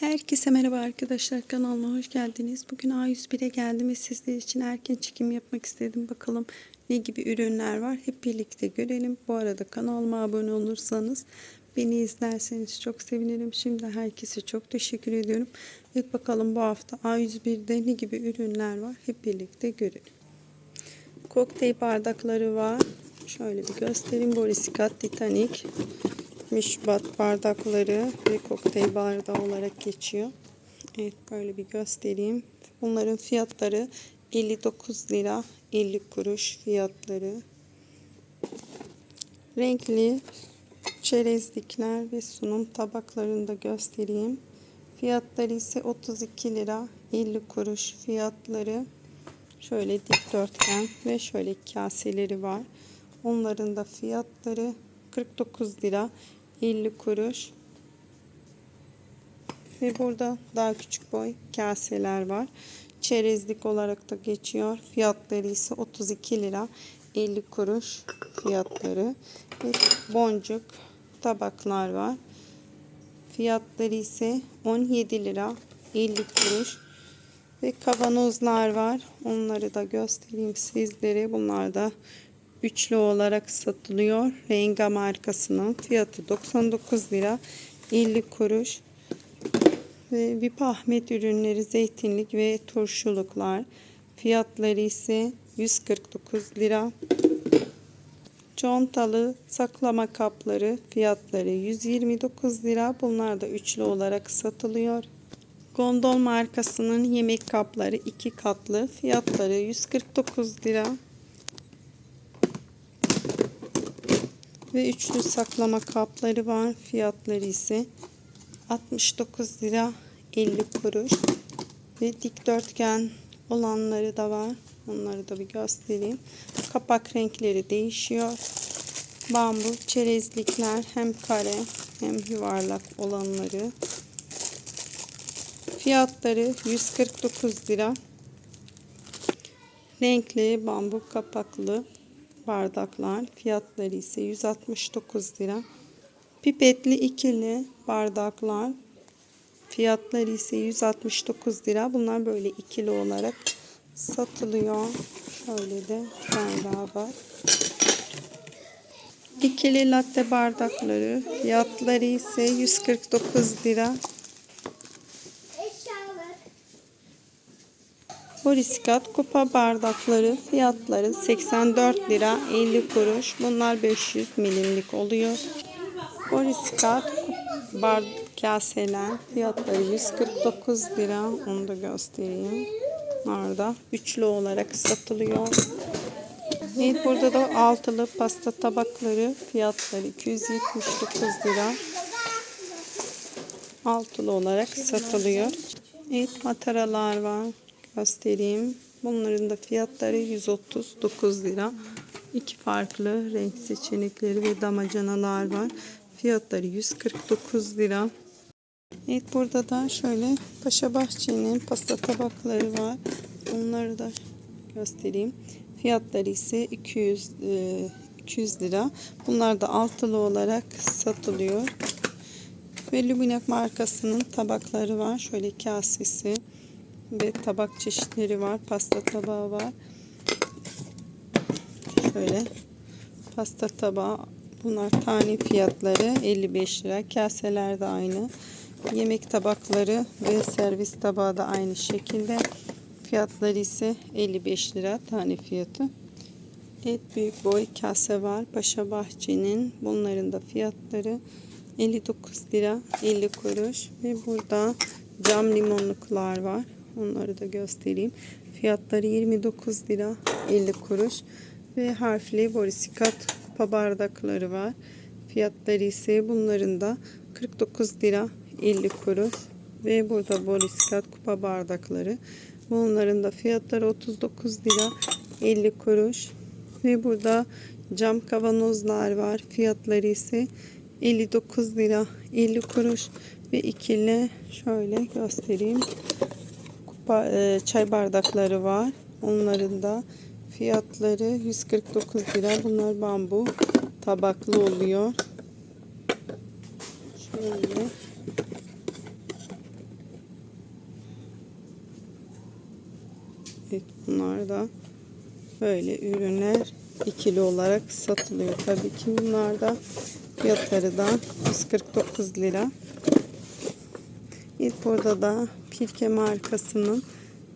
Herkese merhaba arkadaşlar kanalıma hoş geldiniz. Bugün A101'e geldim ve sizler için erken çekim yapmak istedim. Bakalım ne gibi ürünler var hep birlikte görelim. Bu arada kanalıma abone olursanız beni izlerseniz çok sevinirim. Şimdi herkese çok teşekkür ediyorum. Evet bakalım bu hafta A101'de ne gibi ürünler var hep birlikte görelim. Kokteyl bardakları var. Şöyle bir göstereyim. Borisikat Titanic müşbat bardakları ve kokteyl bardağı olarak geçiyor. Evet böyle bir göstereyim. Bunların fiyatları 59 lira 50 kuruş fiyatları. Renkli çerezlikler ve sunum tabaklarını da göstereyim. Fiyatları ise 32 lira 50 kuruş fiyatları. Şöyle dikdörtgen ve şöyle kaseleri var. Onların da fiyatları 49 lira 50 kuruş. Ve burada daha küçük boy kaseler var. Çerezlik olarak da geçiyor. Fiyatları ise 32 lira 50 kuruş fiyatları. Ve boncuk tabaklar var. Fiyatları ise 17 lira 50 kuruş. Ve kavanozlar var. Onları da göstereyim sizlere. Bunlar da üçlü olarak satılıyor. Renga markasının fiyatı 99 lira 50 kuruş. Ve VIP Ahmet ürünleri zeytinlik ve turşuluklar. Fiyatları ise 149 lira. Contalı saklama kapları fiyatları 129 lira. Bunlar da üçlü olarak satılıyor. Gondol markasının yemek kapları iki katlı. Fiyatları 149 lira. Ve üçlü saklama kapları var. Fiyatları ise 69 lira 50 kuruş. Ve dikdörtgen olanları da var. Onları da bir göstereyim. Kapak renkleri değişiyor. Bambu çerezlikler hem kare hem yuvarlak olanları. Fiyatları 149 lira. Renkli bambu kapaklı bardaklar. Fiyatları ise 169 lira. Pipetli ikili bardaklar. Fiyatları ise 169 lira. Bunlar böyle ikili olarak satılıyor. Şöyle de bir daha var. İkili latte bardakları. Fiyatları ise 149 lira. Boriskat kupa bardakları fiyatları 84 lira 50 kuruş. Bunlar 500 milimlik oluyor. Boriskat bar kaseler fiyatları 149 lira. Onu da göstereyim. Bunlar üçlü olarak satılıyor. Evet, burada da altılı pasta tabakları fiyatları 279 lira. Altılı olarak satılıyor. Evet mataralar var göstereyim. Bunların da fiyatları 139 lira. İki farklı renk seçenekleri ve damacanalar var. Fiyatları 149 lira. Evet burada da şöyle Paşa Bahçe'nin pasta tabakları var. Onları da göstereyim. Fiyatları ise 200 200 lira. Bunlar da altılı olarak satılıyor. Ve Luminak markasının tabakları var. Şöyle kasesi ve tabak çeşitleri var. Pasta tabağı var. Şöyle pasta tabağı. Bunlar tane fiyatları 55 lira. Kaseler de aynı. Yemek tabakları ve servis tabağı da aynı şekilde. Fiyatları ise 55 lira tane fiyatı. Et büyük boy kase var. Paşa Bahçe'nin. Bunların da fiyatları 59 lira 50 kuruş. Ve burada cam limonluklar var. Onları da göstereyim. Fiyatları 29 lira 50 kuruş. Ve harfli borisikat bardakları var. Fiyatları ise bunların da 49 lira 50 kuruş. Ve burada borisikat kupa bardakları. Bunların da fiyatları 39 lira 50 kuruş. Ve burada cam kavanozlar var. Fiyatları ise 59 lira 50 kuruş. Ve ikili şöyle göstereyim e, çay bardakları var. Onların da fiyatları 149 lira. Bunlar bambu tabaklı oluyor. Şöyle. Evet bunlar da böyle ürünler ikili olarak satılıyor. Tabii ki bunlar da fiyatları da 149 lira. İlk burada da Pirke markasının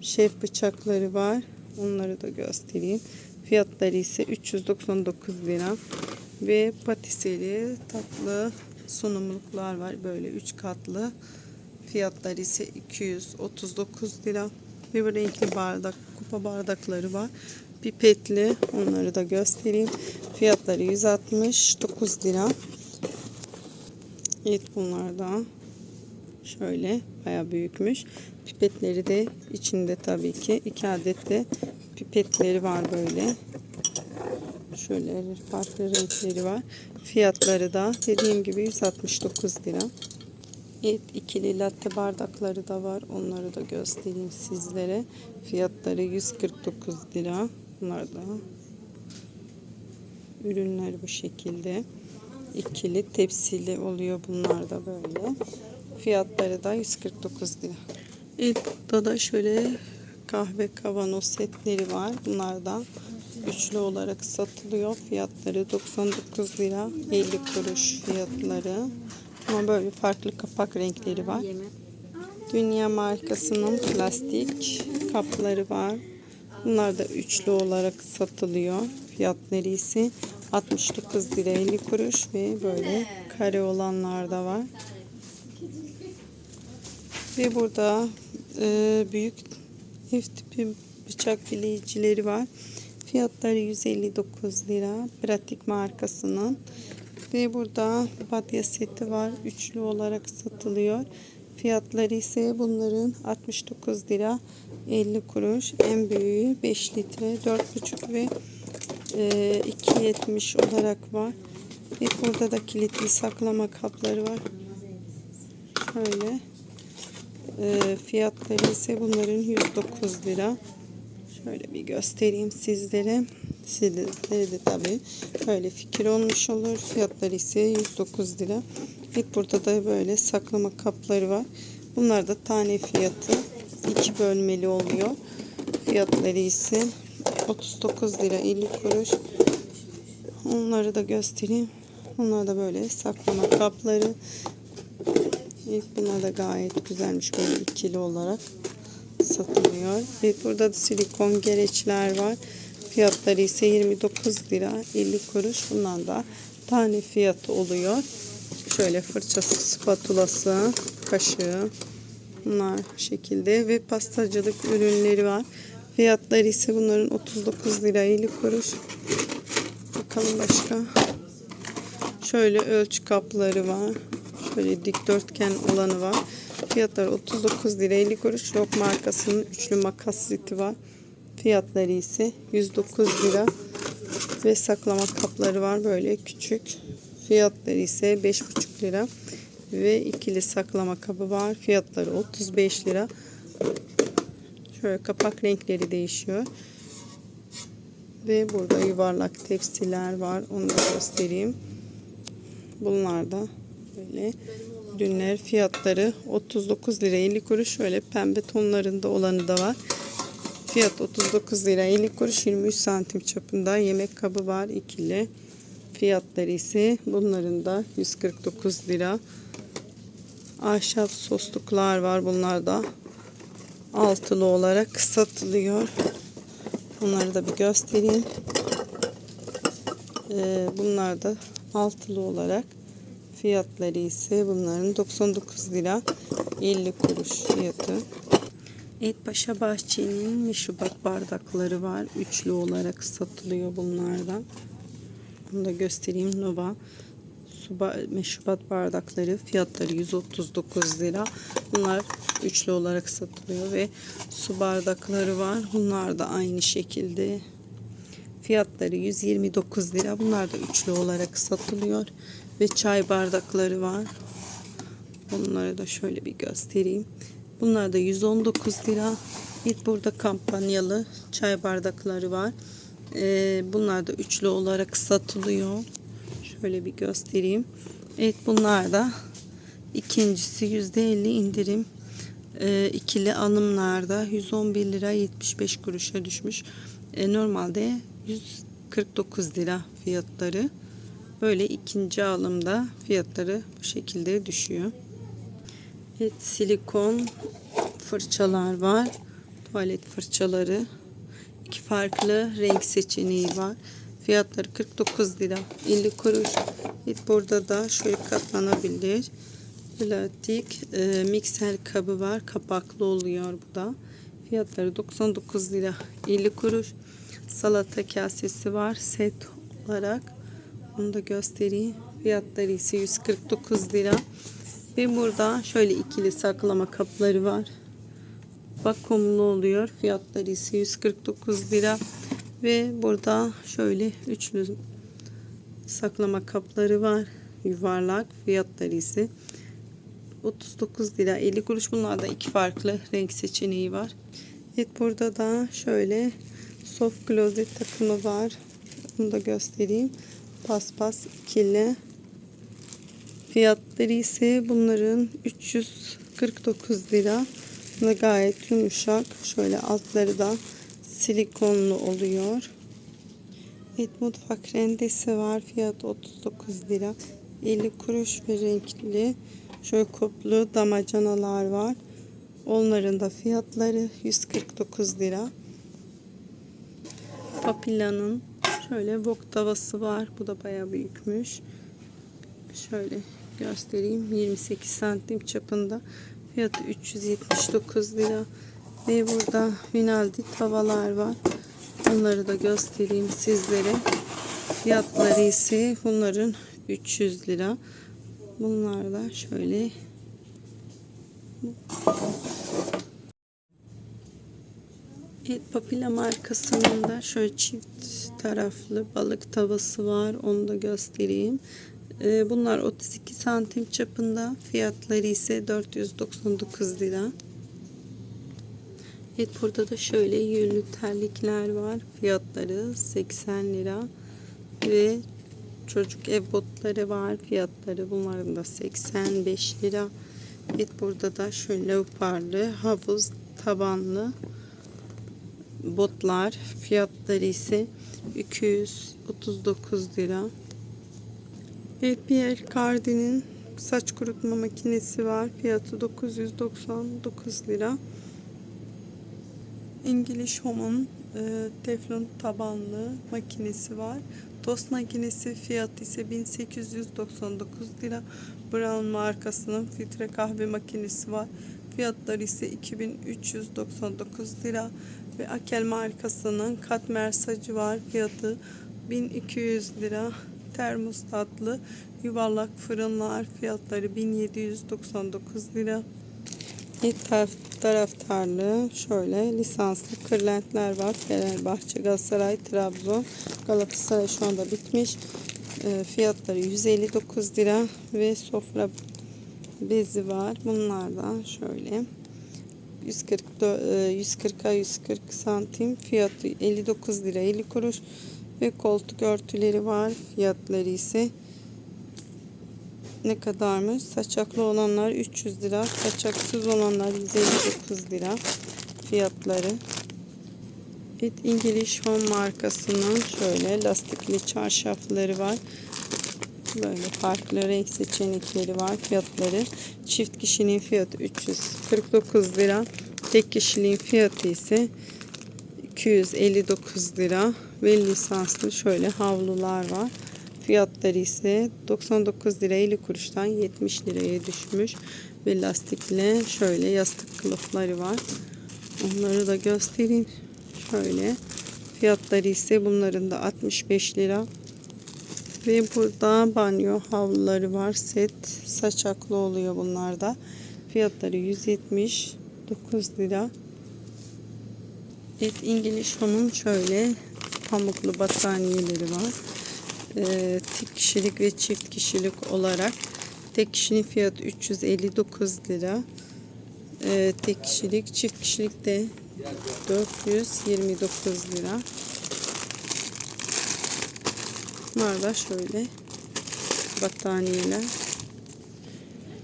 şef bıçakları var. Onları da göstereyim. Fiyatları ise 399 lira. Ve patiseri tatlı sunumluklar var. Böyle 3 katlı. Fiyatları ise 239 lira. Ve bu renkli bardak, kupa bardakları var. Pipetli. Onları da göstereyim. Fiyatları 169 lira. Evet bunlar şöyle baya büyükmüş. Pipetleri de içinde tabii ki iki adet de pipetleri var böyle. Şöyle farklı renkleri var. Fiyatları da dediğim gibi 169 lira. Evet ikili latte bardakları da var. Onları da göstereyim sizlere. Fiyatları 149 lira. Bunlar da ürünler bu şekilde. İkili tepsili oluyor bunlar da böyle. Fiyatları da 149 lira. Evet burada da şöyle kahve kavanoz setleri var. Bunlar da üçlü olarak satılıyor. Fiyatları 99 lira 50 kuruş fiyatları. Ama böyle farklı kapak renkleri var. Dünya markasının plastik kapları var. Bunlar da üçlü olarak satılıyor. Fiyatları ise 69 lira 50 kuruş ve böyle kare olanlar da var. Ve burada e, büyük ev tipi bıçak bileyicileri var. Fiyatları 159 lira. Pratik markasının. Ve burada badya seti var. Üçlü olarak satılıyor. Fiyatları ise bunların 69 lira 50 kuruş. En büyüğü 5 litre 4,5 ve e, 2.70 olarak var. Ve burada da kilitli saklama kapları var. Şöyle. E, fiyatları ise bunların 109 lira. Şöyle bir göstereyim sizlere. Sizlere de tabii böyle fikir olmuş olur. Fiyatları ise 109 lira. İlk burada da böyle saklama kapları var. Bunlar da tane fiyatı iki bölmeli oluyor. Fiyatları ise 39 lira 50 kuruş. Onları da göstereyim. Bunlar da böyle saklama kapları. Bunlar da gayet güzelmiş böyle ikili olarak satılıyor. Evet, burada da silikon gereçler var. Fiyatları ise 29 lira 50 kuruş. Bundan da tane fiyatı oluyor. Şöyle fırçası, spatulası, kaşığı. Bunlar şekilde ve pastacılık ürünleri var. Fiyatları ise bunların 39 lira 50 kuruş. Bakalım başka. Şöyle ölçü kapları var. Şöyle dikdörtgen olanı var. Fiyatları 39 lira 50 kuruş. Rock markasının üçlü makas seti var. Fiyatları ise 109 lira. Ve saklama kapları var böyle küçük. Fiyatları ise 5,5 lira. Ve ikili saklama kabı var. Fiyatları 35 lira. Şöyle kapak renkleri değişiyor. Ve burada yuvarlak tepsiler var. Onu da göstereyim. Bunlar da böyle ürünler fiyatları 39 lira 50 kuruş. Şöyle pembe tonlarında olanı da var. Fiyat 39 lira 50 kuruş 23 santim çapında yemek kabı var ikili. Fiyatları ise bunların da 149 lira. Ahşap sosluklar var. Bunlar da altılı olarak satılıyor. Bunları da bir göstereyim. Ee, bunlar da altılı olarak fiyatları ise bunların 99 lira 50 kuruş fiyatı. Etpaşa Bahçe'nin meşrubat bardakları var. Üçlü olarak satılıyor bunlardan. Onu da göstereyim. Nova meşrubat bardakları fiyatları 139 lira. Bunlar üçlü olarak satılıyor ve su bardakları var. Bunlar da aynı şekilde fiyatları 129 lira. Bunlar da üçlü olarak satılıyor ve çay bardakları var. Bunları da şöyle bir göstereyim. Bunlar da 119 lira. Bir burada kampanyalı çay bardakları var. Ee, bunlar da üçlü olarak satılıyor. Şöyle bir göstereyim. Evet bunlar da ikincisi %50 indirim e, ikili alımlarda 111 lira 75 kuruşa düşmüş. E, normalde 149 lira fiyatları. Böyle ikinci alımda fiyatları bu şekilde düşüyor. Evet silikon fırçalar var. Tuvalet fırçaları. İki farklı renk seçeneği var. Fiyatları 49 lira 50 kuruş. Evet, burada da şöyle katlanabilir. Plastik e, mikser kabı var. Kapaklı oluyor bu da. Fiyatları 99 lira 50 kuruş. Salata kasesi var set olarak. Onu da göstereyim. Fiyatları ise 149 lira. Ve burada şöyle ikili saklama kapları var. Vakumlu oluyor. Fiyatları ise 149 lira. Ve burada şöyle üçlü saklama kapları var. Yuvarlak. Fiyatları ise 39 lira 50 kuruş. Bunlarda iki farklı renk seçeneği var. Evet burada da şöyle soft closet takımı var. Bunu da göstereyim. Paspas ikili. Fiyatları ise bunların 349 lira. Ve gayet yumuşak. Şöyle altları da silikonlu oluyor. Evet mutfak rendesi var. Fiyatı 39 lira. 50 kuruş ve renkli. Şöyle kuplu damacanalar var. Onların da fiyatları 149 lira. Papilla'nın şöyle wok tavası var. Bu da bayağı büyükmüş. Şöyle göstereyim. 28 santim çapında. Fiyatı 379 lira. Ve burada Vinaldi tavalar var. Onları da göstereyim sizlere. Fiyatları ise bunların 300 lira. Bunlar da şöyle Evet, Papila markasının da şöyle çift taraflı balık tavası var. Onu da göstereyim. Ee, bunlar 32 santim çapında. Fiyatları ise 499 lira. Evet burada da şöyle yünlü terlikler var. Fiyatları 80 lira. Ve çocuk ev botları var. Fiyatları bunların da 85 lira. Evet burada da şöyle leoparlı havuz tabanlı botlar. Fiyatları ise 239 lira. Evet Cardin'in saç kurutma makinesi var. Fiyatı 999 lira. English Home'un e, teflon tabanlı makinesi var. Tost makinesi fiyatı ise 1899 lira. Brown markasının filtre kahve makinesi var. Fiyatları ise 2399 lira. Ve Akel markasının katmer sacı var. Fiyatı 1200 lira. Termostatlı yuvarlak fırınlar fiyatları 1799 lira. İlk taraf, taraftarlı şöyle lisanslı kırlentler var. Fenerbahçe, Galatasaray, Trabzon, Galatasaray şu anda bitmiş. E, fiyatları 159 lira ve sofra bezi var. Bunlardan şöyle 140 140'a 140 santim fiyatı 59 lira 50 kuruş ve koltuk örtüleri var. Fiyatları ise ne kadarmış? Saçaklı olanlar 300 lira. Saçaksız olanlar 159 lira. Fiyatları. Evet İngiliz Home markasının şöyle lastikli çarşafları var. Böyle farklı renk seçenekleri var. Fiyatları çift kişinin fiyatı 349 lira. Tek kişiliğin fiyatı ise 259 lira ve lisanslı şöyle havlular var. Fiyatları ise 99 lira 50 kuruştan 70 liraya düşmüş. Ve lastikle şöyle yastık kılıfları var. Onları da göstereyim. Şöyle. Fiyatları ise bunların da 65 lira. Ve burada banyo havluları var. Set saçaklı oluyor bunlarda. Fiyatları 179 lira. Evet İngiliz Home'un şöyle pamuklu battaniyeleri var. Ee, tek kişilik ve çift kişilik olarak tek kişinin fiyatı 359 lira. Ee, tek kişilik çift kişilik de 429 lira. Bunlar şöyle battaniyeler.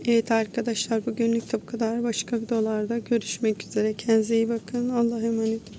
Evet arkadaşlar bugünlük de bu kadar. Başka videolarda görüşmek üzere. Kendinize iyi bakın. Allah'a emanet.